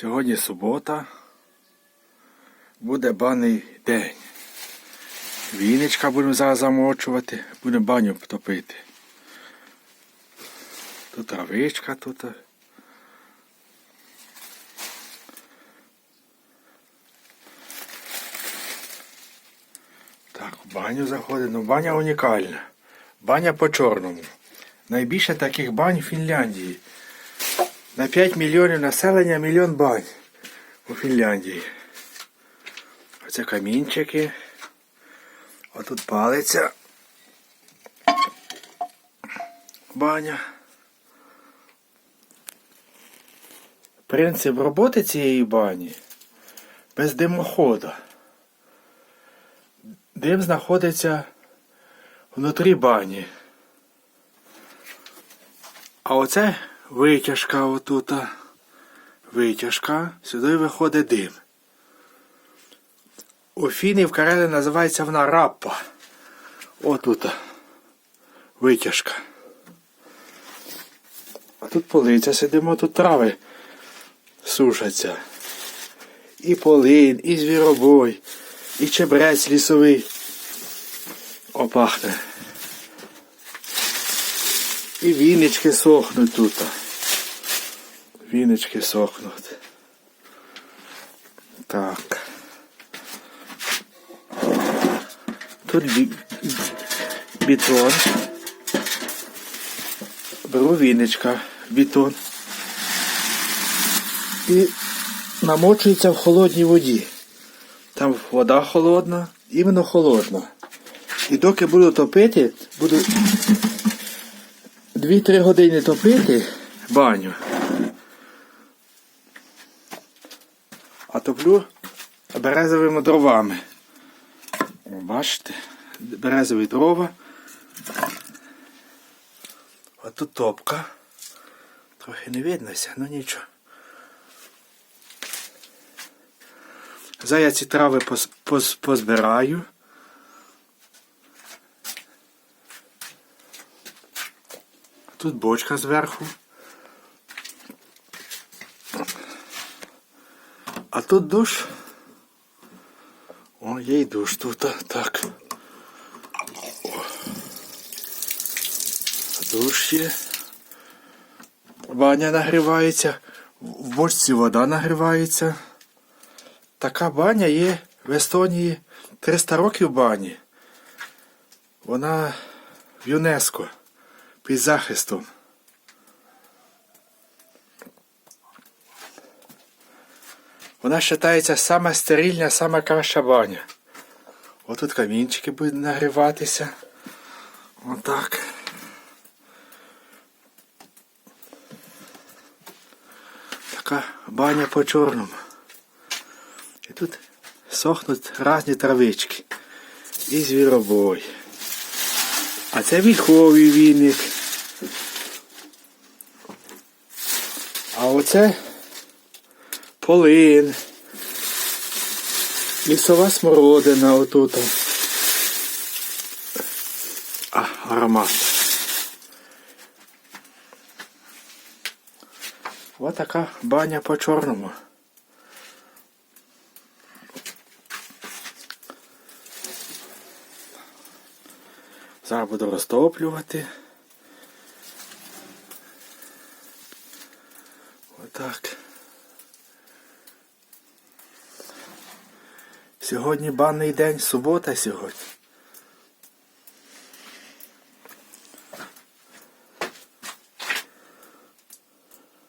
Сьогодні субота. Буде банний день. Віночка будемо зараз замочувати, будемо баню топити. Тут травичка тут. Так, в баню заходимо. Ну, баня унікальна. Баня по чорному. Найбільше таких бань в Фінляндії. На 5 мільйонів населення мільйон бань у Фінляндії. Оце камінчики. Отут палиця. Баня. Принцип роботи цієї бані без димоходу. Дим знаходиться внутрі бані. А оце витяжка отута. Витяжка. Сюди виходить дим. У Фіні в Карелі називається вона раппа. Отут. Витяжка. Тут полиця сидимо, тут трави сушаться. І полин, і звіробой, і чебрець лісовий. Опахне. І віночки сохнуть тут. Віночки сохнуть. Так. Тут бі- бетон. Беру віночка, бетон. І намочується в холодній воді. Там вода холодна, іменно холодна. І доки буду топити, буду 2-3 години топити баню. А топлю березовими дровами. Бачите, березові дрова. А тут топка. Трохи не виднося, ну нічого. Зараз ці трави пос- пос- позбираю. Тут бочка зверху. А тут душ. О, є й душ тут. Так. О. Душ є. Баня нагрівається. В бочці вода нагрівається. Така баня є в Естонії 300 років бані. Вона в ЮНЕСКО під захистом. Вона вважається сама стерильна, сама краща баня. Отут камінчики будуть нагріватися. Отак. Така баня по чорному. І тут сохнуть різні травички. І звіробой. А це вільховий віник. А оце полин. Лісова смородина отут. А, аромат. Ось така баня по чорному. Зараз буду розтоплювати. Отак. Сьогодні банний день, субота сьогодні.